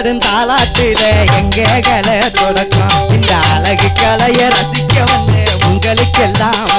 ஆடும் தாலாட்டில எங்க கலை தொடக்கம் இந்த அழகு கலையை ரசிக்க வந்து உங்களுக்கெல்லாம்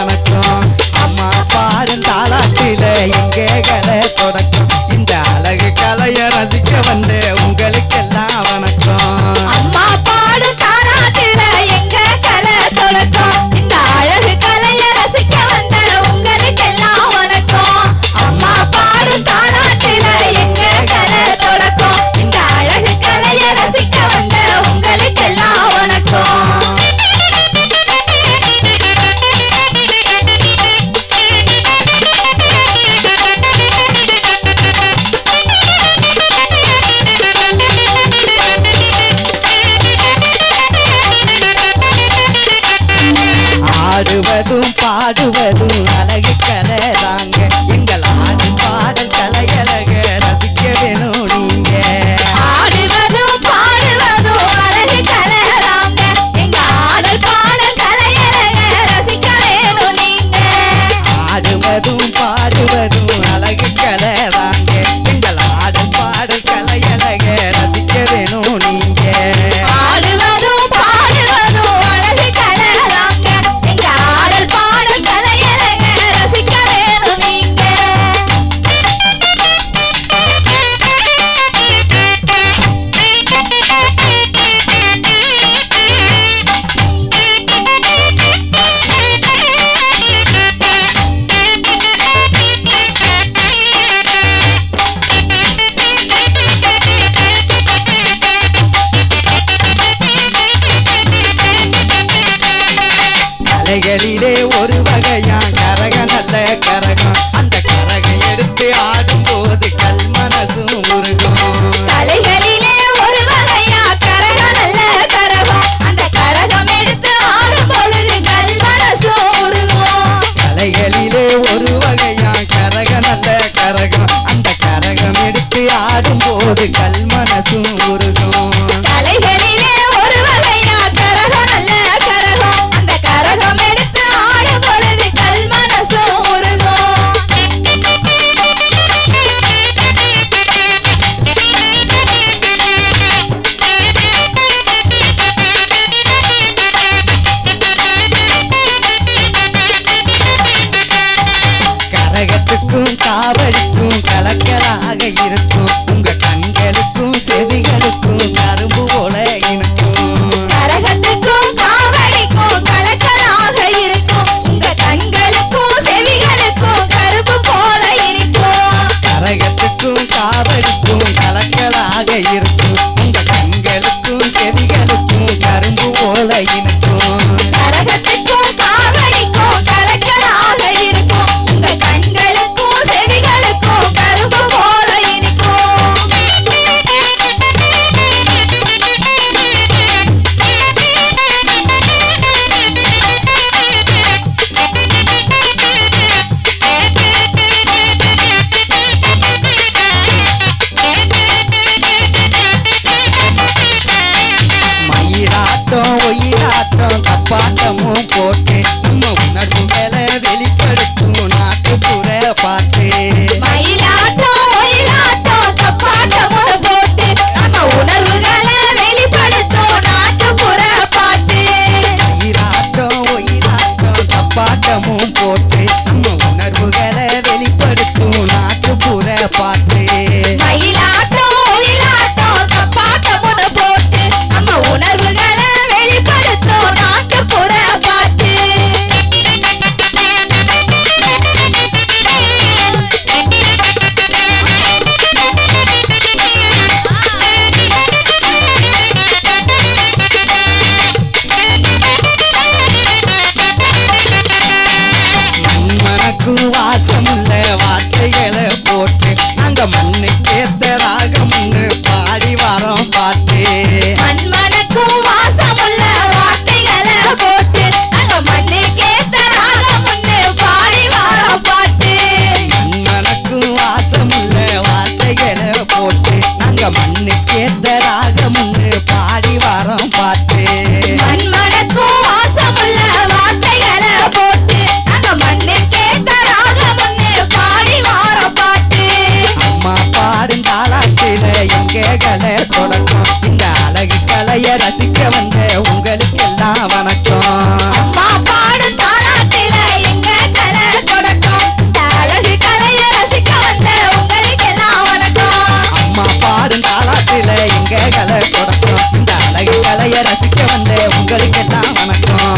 உங்களுக்கு எல்லாம் வணக்கம்.